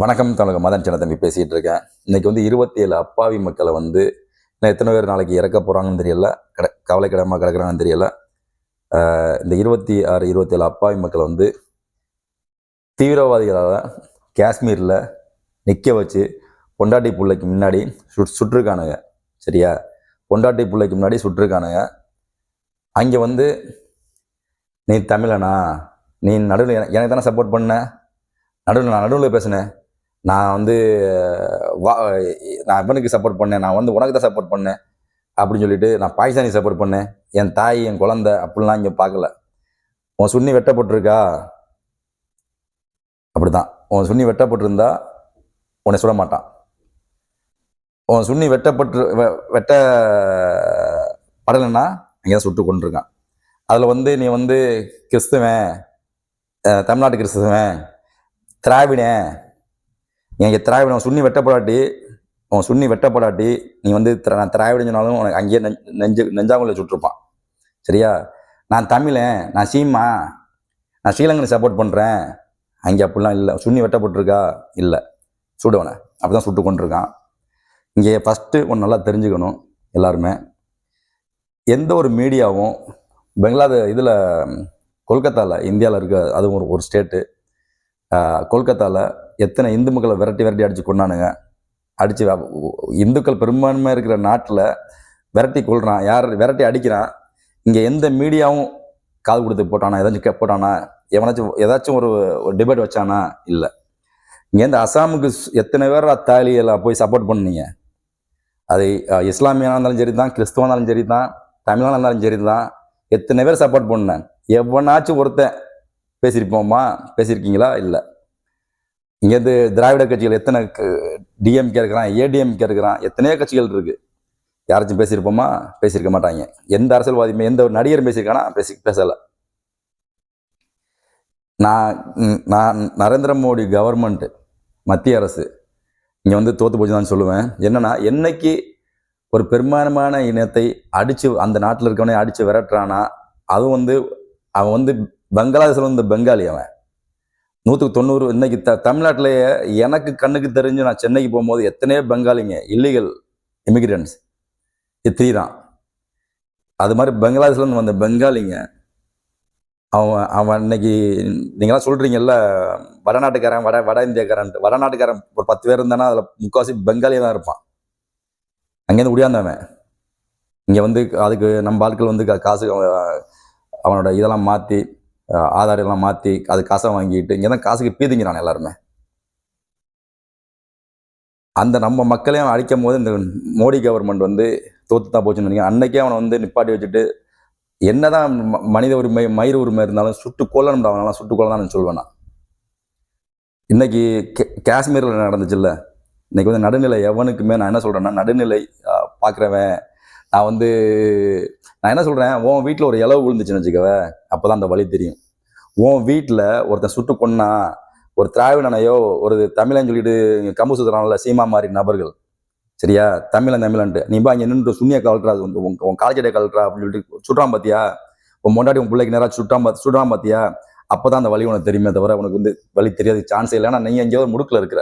வணக்கம் தமிழக மதன் சின்ன தம்பி பேசிகிட்டு இருக்கேன். இன்னைக்கு வந்து இருபத்தி ஏழு அப்பாவி மக்களை வந்து இன்னும் எத்தனை பேர் நாளைக்கு இறக்க போகிறாங்கன்னு தெரியல. கட கவலைக்கிடமாக கிடக்கிறாங்கன்னு தெரியல. இந்த இருபத்தி ஆறு இருபத்தி ஏழு அப்பாவி மக்களை வந்து தீவிரவாதிகளால் காஷ்மீரில் நிற்க வச்சு பொண்டாட்டி பிள்ளைக்கு முன்னாடி சுட் சுட்டிருக்கானுங்க. சரியா? பொண்டாட்டி பிள்ளைக்கு முன்னாடி சுட்டிருக்கானுங்க. அங்கே வந்து நீ தமிழனா? நீ நடுவில் எனக்கு தானே சப்போர்ட் பண்ண? நடுவில் நான் நடுவில் பேசினேன். நான் வந்து வா நான் இவனுக்கு சப்போர்ட் பண்ணேன். நான் வந்து உனக்கு தான் சப்போர்ட் பண்ணேன். அப்படின்னு சொல்லிட்டு நான் பாகிஸ்தானிக்கு சப்போர்ட் பண்ணேன். என் தாய் என் குழந்தை அப்படிலாம் இங்கே பார்க்கல. உன் சுண்ணி வெட்டப்பட்டிருக்கா? அப்படிதான் உன் சுண்ணி வெட்டப்பட்டிருந்தா உன்னை சுட மாட்டான். உன் சுண்ணி வெட்டப்பட்டு வெ- வெட்ட படலைன்னா அங்கேதான் சுட்டு கொண்டிருக்கான் அதில் வந்து நீ வந்து கிறிஸ்துவன் தமிழ்நாட்டு கிறிஸ்துவன் திராவிடன் எனக்கு திராவிட சுண்ணி வெட்டப்படாட்டி உன் சுண்ணி வெட்டப்படாட்டி நீ வந்து நான் திராவிடம் சொன்னாலும் உனக்கு அங்கேயே நெஞ்ச நெஞ்சு நெஞ்சாங்குள்ள சுட்டிருப்பான். சரியா? நான் தமிழன் நான் சீமா நான் ஸ்ரீலங்கனை சப்போர்ட் பண்ணுறேன் அங்கே அப்படிலாம் இல்லை. சுண்ணி வெட்டப்பட்டிருக்கா? இல்லை. சுடுவனை அப்படி தான் சுட்டு கொண்டிருக்கான். இங்கே ஃபஸ்ட்டு ஒன்று நல்லா தெரிஞ்சுக்கணும் எல்லாருமே. எந்த ஒரு மீடியாவும் பெங்களாது இதில் கொல்கத்தாவில் இந்தியாவில் இருக்க அதுவும் ஒரு ஒரு ஸ்டேட்டு கொல்கத்தாவில் எத்தனை இந்து மக்களை விரட்டி விரட்டி அடித்து கொண்டானுங்க அடித்து இந்துக்கள் பெரும்பான்மை இருக்கிற நாட்டில் விரட்டி கொள்கிறான் யார் விரட்டி அடிக்கிறான்? இங்கே எந்த மீடியாவும் காது கொடுத்து போட்டானா? ஏதாச்சும் கே போட்டானா? எவனாச்சும் ஏதாச்சும் ஒரு டிபேட் வச்சானா? இல்லை. இங்கேருந்து அசாமுக்கு எத்தனை பேர் அத்தாலியெல்லாம் போய் சப்போர்ட் பண்ணீங்க? அது இஸ்லாமியாக இருந்தாலும் சரி தான் கிறிஸ்துவா இருந்தாலும் சரி தான் தமிழனா இருந்தாலும் சரி தான் எத்தனை பேர் சப்போர்ட் பண்ணேன்? எவனாச்சும் ஒருத்தன் பேசியிருப்போமா? பேசியிருக்கீங்களா? இல்லை. இங்கேருந்து திராவிட கட்சிகள் எத்தனை டிஎம்கே இருக்கிறான் ஏடிஎம்கே இருக்கிறான் எத்தனையோ கட்சிகள் இருக்கு. யாராச்சும் பேசியிருப்போமா? பேசியிருக்க மாட்டாங்க. எந்த அரசியல்வாதியுமே எந்த ஒரு நடிகரும் பேசியிருக்கானா? பேசி பேசலை. நான் நான் நரேந்திர மோடி கவர்மெண்ட் மத்திய அரசு இங்கே வந்து தோத்து போச்சு தான் சொல்லுவேன். என்னன்னா என்னைக்கு ஒரு பெரும்பான்மையான இனத்தை அடித்து அந்த நாட்டில் இருக்கவனே அடித்து விரட்டுறானா அதுவும் வந்து அவன் வந்து பங்களாதேஷில் வந்து பெங்காலி அவன். நூற்றுக்கு தொண்ணூறு இன்னைக்கு த தமிழ்நாட்டிலேயே எனக்கு கண்ணுக்கு தெரிஞ்சு நான் சென்னைக்கு போகும்போது எத்தனையோ பெங்காலிங்க இல்லீகல் இமிகிரண்ட்ஸ் தான். அது மாதிரி பங்களாதேஷ்லேருந்து வந்த பெங்காலிங்க அவன் அவன் இன்னைக்கு நீங்களாம் சொல்கிறீங்கல்ல வடநாட்டுக்காரன் வட வட இந்தியக்காரன் வடநாட்டுக்காரன் ஒரு பத்து பேர் இருந்தானா அதில் முக்கால்வாசி பெங்காலியாக தான் இருப்பான். அங்கேருந்து உடையாந்தவன் இங்கே வந்து அதுக்கு நம்ம ஆட்கள் வந்து கா- காசு அவனோட இதெல்லாம் மாற்றி ஆதார் எல்லாம் மாற்றி அது காசை வாங்கிட்டு இங்கே தான் காசுக்கு பீதிங்கிறான் எல்லாருமே. அந்த நம்ம மக்களையும் அழிக்கும் போது இந்த மோடி கவர்மெண்ட் வந்து தோத்து தான் போச்சுன்னு நினைக்கிறேன். அன்னைக்கே அவனை வந்து நிப்பாட்டி வச்சுட்டு என்னதான் ம- மனித உரிமை மயிர் உரிமை இருந்தாலும் சுட்டு கொல்லணும் அவனால சுட்டு கொள்ள தான் சொல்லுவேன் நான். இன்னைக்கு கே- காஷ்மீரில் நடந்துச்சுல்ல. இன்னைக்கு வந்து நடுநிலை எவனுக்குமே நான் என்ன சொல்றேன்னா நடுநிலை பார்க்குறவன் நான் வந்து நான் என்ன சொல்கிறேன் உன் வீட்டில் ஒரு இலவு விழுந்துச்சுன்னு வச்சுக்கவே அப்பதான் அந்த வழி தெரியும். உன் வீட்டில் ஒருத்தன் சுட்டு கொன்னா ஒரு திராவிடனையோ ஒரு தமிழன் சொல்லிட்டு கம்பு சுத்துறான்ல சீமா மாதிரி நபர்கள். சரியா? தமிழன் தமிழன்ட்டு. நீ பா இங்கே நின்று சுண்ணிய கலட்டுறா அது வந்து உன் உன் காலச்சடைய கலட்டுறா அப்படின்னு சொல்லிட்டு சுட்டான் பார்த்தியா உன் முன்னாடி உன் பிள்ளைக்கு நேராக சுட்டான் பாத்து சுட்டான் அப்போ தான் அந்த வழி உனக்கு தெரியுமே தவிர உனக்கு வந்து வழி தெரியாது சான்ஸே இல்லை. ஆனால் நீ எங்கேயோ ஒரு முடுக்கில் இருக்கிற.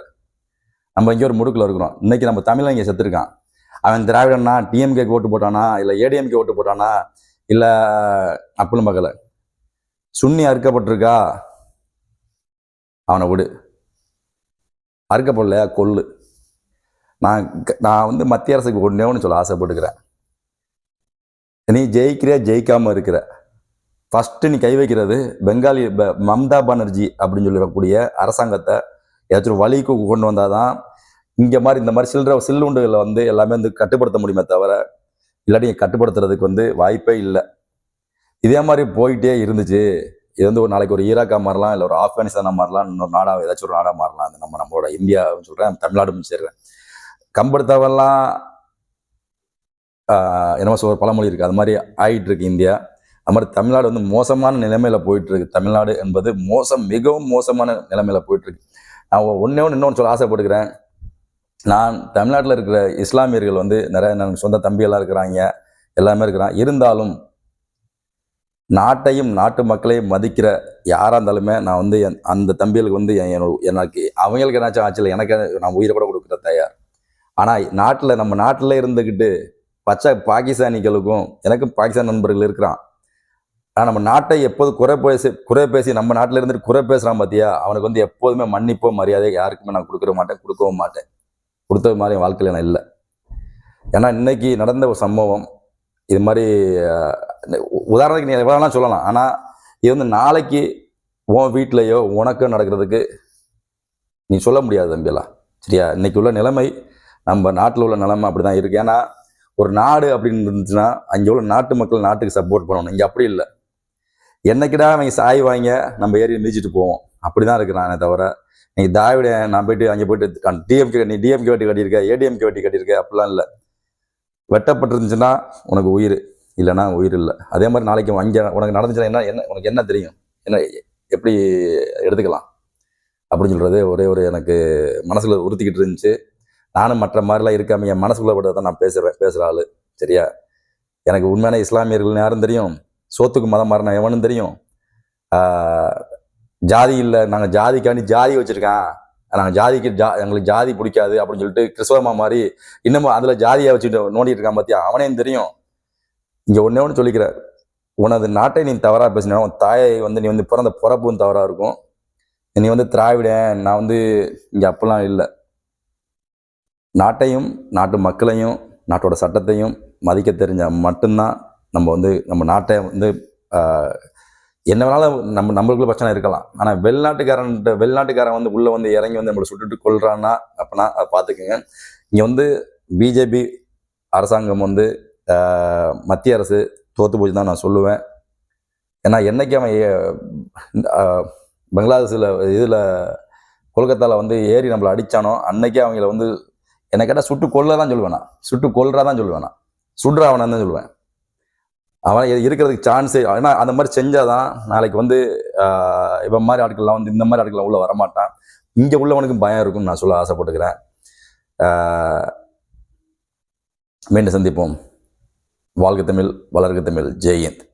நம்ம எங்கேயோ ஒரு முடுக்கில் இருக்கிறோம். இன்னைக்கு நம்ம தமிழன் இங்கே செத்துருக்கான். அவன் திராவிடன்னா டிஎம்கேக்கு ஓட்டு போட்டானா? இல்லை ஏடிஎம்கே ஓட்டு போட்டானா? இல்லை அப்படின்னு மகளை சுண்ணி அறுக்கப்பட்டிருக்கா? அவனை விடு. அறுக்கப்படலையா? கொல்லு. நான் க- நான் வந்து மத்திய அரசுக்கு ஒன்றே ஒன்று சொல்ல ஆசைப்பட்டுக்கிறேன். நீ ஜெயிக்கிறியா? ஜெயிக்காம இருக்கிற. ஃபஸ்ட்டு நீ கை வைக்கிறது பெங்காலி ப- மம்தா பானர்ஜி அப்படின்னு சொல்லக்கூடிய அரசாங்கத்தை ஏதாச்சும் வழிக்கு கொண்டு வந்தாதான் இங்கே மாதிரி இந்த மாதிரி சில்லற சில்லுண்டுகளை வந்து எல்லாமே வந்து கட்டுப்படுத்த முடியுமே தவிர இல்லாட்டி கட்டுப்படுத்துறதுக்கு வந்து வாய்ப்பே இல்லை. இதே மாதிரி போயிட்டே இருந்துச்சு. இது வந்து ஒரு நாளைக்கு ஒரு ஈராக்கா மாறலாம் இல்லை ஒரு ஆப்கானிஸ்தானாக மாறலாம் இன்னொரு நாடாக ஏதாச்சும் ஒரு நாடாக மாறலாம். அது நம்ம நம்மளோட இந்தியாவுன்னு சொல்கிறேன் தமிழ்நாடு சேர்றேன். கம்படுத்தவெல்லாம் என்னமோ சொல்ற பழமொழி இருக்குது அது மாதிரி ஆயிட்டு இருக்கு இந்தியா. அது மாதிரி தமிழ்நாடு வந்து மோசமான நிலைமையில் போயிட்டு இருக்கு. தமிழ்நாடு என்பது மோசம் மிகவும் மோசமான நிலைமையில் போயிட்டு இருக்கு. நான் ஒன்றே ஒன்று இன்னொன்று சொல்ல ஆசைப்படுகிறேன். நான் தமிழ்நாட்டில் இருக்கிற இஸ்லாமியர்கள் வந்து நிறைய நான் சொந்த தம்பியெல்லாம் இருக்கிறாங்க எல்லாமே இருக்கிறான் இருந்தாலும் நாட்டையும் நாட்டு மக்களையும் மதிக்கிற யாராக இருந்தாலுமே நான் வந்து என் அந்த தம்பிகளுக்கு வந்து என் எனக்கு அவங்களுக்கு என்னாச்சும் ஆச்சு எனக்கு நான் உயிரை கூட கொடுக்குற தயார். ஆனால் நாட்டில் நம்ம நாட்டில் இருந்துக்கிட்டு பச்சை பாகிஸ்தானிகளுக்கும் எனக்கும் பாகிஸ்தான் நண்பர்கள் இருக்கிறான். ஆனால் நம்ம நாட்டை எப்போது குறை பேசி குறை பேசி நம்ம நாட்டில் இருந்துட்டு குறை பேசுகிறான் பார்த்தியா அவனுக்கு வந்து எப்போதுமே மன்னிப்போ மரியாதை யாருக்குமே நான் கொடுக்க மாட்டேன் கொடுக்கவும் மாட்டேன். கொடுத்த மாதிரி என் வாழ்க்கையில் நான் இல்லை. ஏன்னா இன்னைக்கு நடந்த ஒரு சம்பவம் இது மாதிரி உதாரணத்துக்கு நீ எவ்வளோலாம் சொல்லலாம். ஆனால் இது வந்து நாளைக்கு உன் வீட்டிலையோ உனக்கோ நடக்கிறதுக்கு நீ சொல்ல முடியாது தம்பியெல்லாம் சரியா? இன்னைக்கு உள்ள நிலைமை நம்ம நாட்டில் உள்ள நிலைமை அப்படி தான் இருக்குது ஏன்னா ஒரு நாடு அப்படின்னு இருந்துச்சுன்னா அங்கே உள்ள நாட்டு மக்கள் நாட்டுக்கு சப்போர்ட் பண்ணணும். இங்கே அப்படி இல்லை. என்னைக்கிடா அவங்க சாய் வாங்க நம்ம ஏறி மிதிச்சிட்டு போவோம். அப்படி தான் இருக்கிறானே தவிர நீ தாவிட நான் போயிட்டு அங்கே போயிட்டு டிஎம்கே நீ டிஎம்கே வட்டி கட்டியிருக்க ஏடிஎம்கே வட்டி கட்டியிருக்க அப்படிலாம் இல்லை. வெட்டப்பட்டிருந்துச்சுன்னா உனக்கு உயிர் இல்லைன்னா உயிர் இல்லை. அதே மாதிரி நாளைக்கு அங்கே உனக்கு நடந்துச்சுன்னா என்ன என்ன உனக்கு என்ன தெரியும்? என்ன எப்படி எடுத்துக்கலாம்? அப்படின்னு சொல்கிறது ஒரே ஒரு எனக்கு மனசில் உறுத்திக்கிட்டு இருந்துச்சு. நானும் மற்ற மாதிரிலாம் இருக்காம என் மனசுக்குள்ள தான் நான் பேசுகிறேன் பேசுகிற ஆள் சரியா? எனக்கு உண்மையான இஸ்லாமியர்கள் யாரும் தெரியும்? சோத்துக்கு மதம் மாறின எவனும் தெரியும்? ஜாதி இல்லை நாங்கள் ஜாதிக்காண்டி ஜாதி வச்சுருக்கேன். நாங்கள் ஜாதிக்கு ஜா எங்களுக்கு ஜாதி பிடிக்காது அப்படின்னு சொல்லிட்டு கிறிஸ்தவமா மாதிரி இன்னமும் அதில் ஜாதியை வச்சுட்டு நோண்டிட்டு இருக்கான் பார்த்தியா அவனையும் தெரியும். இங்கே ஒன்றே ஒன்று சொல்லிக்கிறார். உனது நாட்டை நீ தவறாக பேசினா உன் தாயை வந்து நீ வந்து பிறந்த பிறப்பும் தவறாக இருக்கும். நீ வந்து திராவிடன் நான் வந்து இங்கே அப்பெல்லாம் இல்லை. நாட்டையும் நாட்டு மக்களையும் நாட்டோட சட்டத்தையும் மதிக்க தெரிஞ்ச மட்டும்தான் நம்ம வந்து நம்ம நாட்டை வந்து என்ன வேணாலும் நம்ம நம்மளுக்குள்ள பிரச்சனை இருக்கலாம். ஆனால் வெளிநாட்டுக்காரன் வெளிநாட்டுக்காரன் வந்து உள்ளே வந்து இறங்கி வந்து நம்மளை சுட்டுட்டு கொள்றான்னா அப்படின்னா அதை பார்த்துக்குங்க. இங்கே வந்து பிஜேபி அரசாங்கம் வந்து மத்திய அரசு தோத்து போச்சு தான் நான் சொல்லுவேன். ஏன்னா என்னைக்கு அவன் பங்களாதேஷில் இதில் கொல்கத்தாவில் வந்து ஏறி நம்மளை அடித்தானோ அன்னைக்கே அவங்கள வந்து என்னை கேட்டால் சுட்டு கொல்ல தான் சொல்லுவேன் நான். சுட்டு கொல்றா தான் சொல்லுவேன் நான். அவனை தான் சொல்லுவேன். அவன் இருக்கிறதுக்கு சான்ஸே ஏன்னா அந்த மாதிரி செஞ்சாதான் நாளைக்கு வந்து இப்போ இவன் மாதிரி ஆட்கள்லாம் வந்து இந்த மாதிரி ஆட்கள்லாம் உள்ள வரமாட்டான். இங்கே உள்ளவனுக்கும் பயம் இருக்கும்னு நான் சொல்ல ஆசைப்பட்டுக்கிறேன் மீண்டும் சந்திப்போம். வாழ்க தமிழ் வளர்க தமிழ். ஜெயந்த்